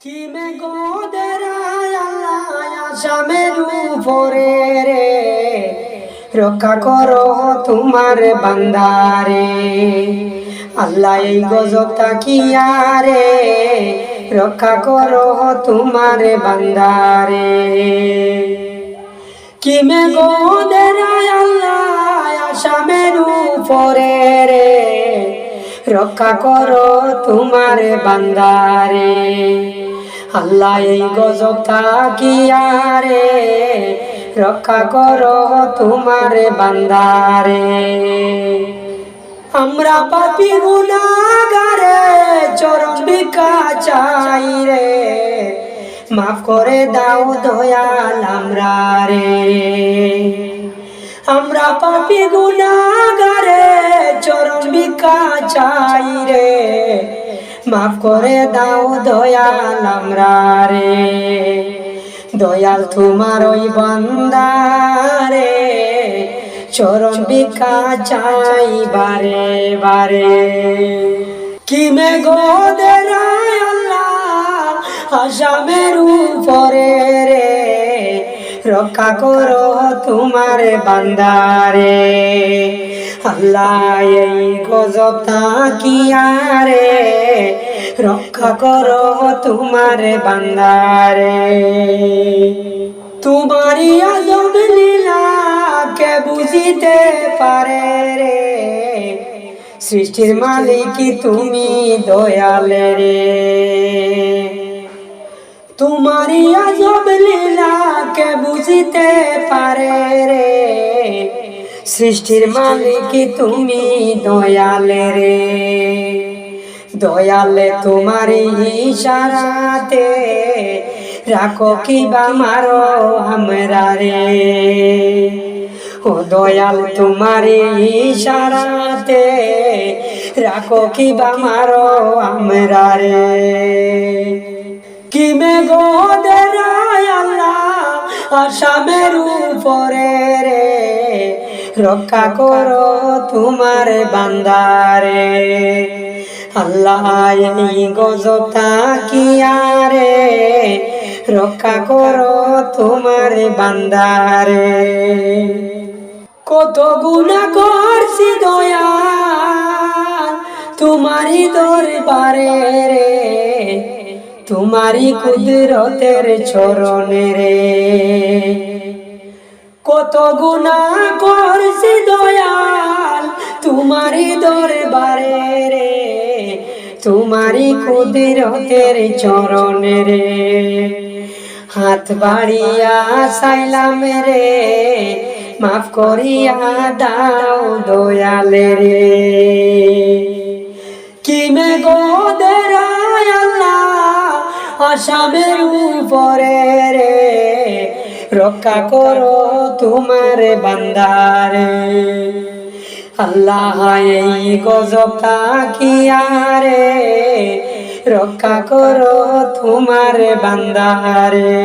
কি মে গোদেরায় আল্লাহ আসামের রে? রক্ষা করো তোমার বান্দারে। আল্লাহ এই গজব তাকিয়া রে। রক্ষা করো তোমার বান্দারে। কি মে গোদেরায় আল্লাহ আসামের উপরে রে? রক্ষা করো তোমার বান্দারে। আল্লাহ এই গজব তাকিয়ারে রক্ষা করো তোমার বান্দারে। আমরা পাপি গুনাগারে চরম ভিক্ষা চাই রে। মাফ করে দাও দয়াল আমরা রে আমরা পাপি চাই রে। মাফ করে দাও দয়াল আমরা রে। দয়াল তোমার ওই বন্দারে চরম ভিক্ষা চাই বারে বারে। কি মে আল্লাহ আসামের উপরে রে। রক্ষা করো তোমার বান্দারে। আল্লাহ এই গজব তাকিয়ারে রক্ষা করো তোমার বান্দারে। তোমারি আজব লীলা কে বুঝিতে পারে রে। সৃষ্টির মালিক তুমি দয়ালে রে? তোমারি আজব লীলা কে বুঝিতে পারে রে। সৃষ্টির মালিক তুমি দয়ালে রে। দয়ালে তোমারি ইশারাতে রাখো কি বা মারো আমরা রে। ও দয়াল তোমারি ইশারাতে রাখো কি বা মারো আমরা রে। কি মে গোদেরায় আল্লাহ, আসামের উপরে রে রক্ষা করো তোমার বান্দারে। আল্লাহ এই গজব তাকিয়ারে রক্ষা করো তোমার বান্দারে। কত গুণা করছি দয়াল তোমারই দরবারে রে। তোমারই কুদরতের চরণে রে। কত গুণা করছি দয়াল তোমারই দরবারে রে, তোমারই কুদরতের চরণে রে। হাত বাড়িয়া সাইলাম রে, মাফ করিয়া দাও দয়ালে রে। কি মে গোদেরায় আল্লাহ, আসামের উপরে রে রক্ষা করো তোমার বান্দারে। আল্লাহ এই গজব তাকিয়ারে রক্ষা করো তোমার বান্দারে।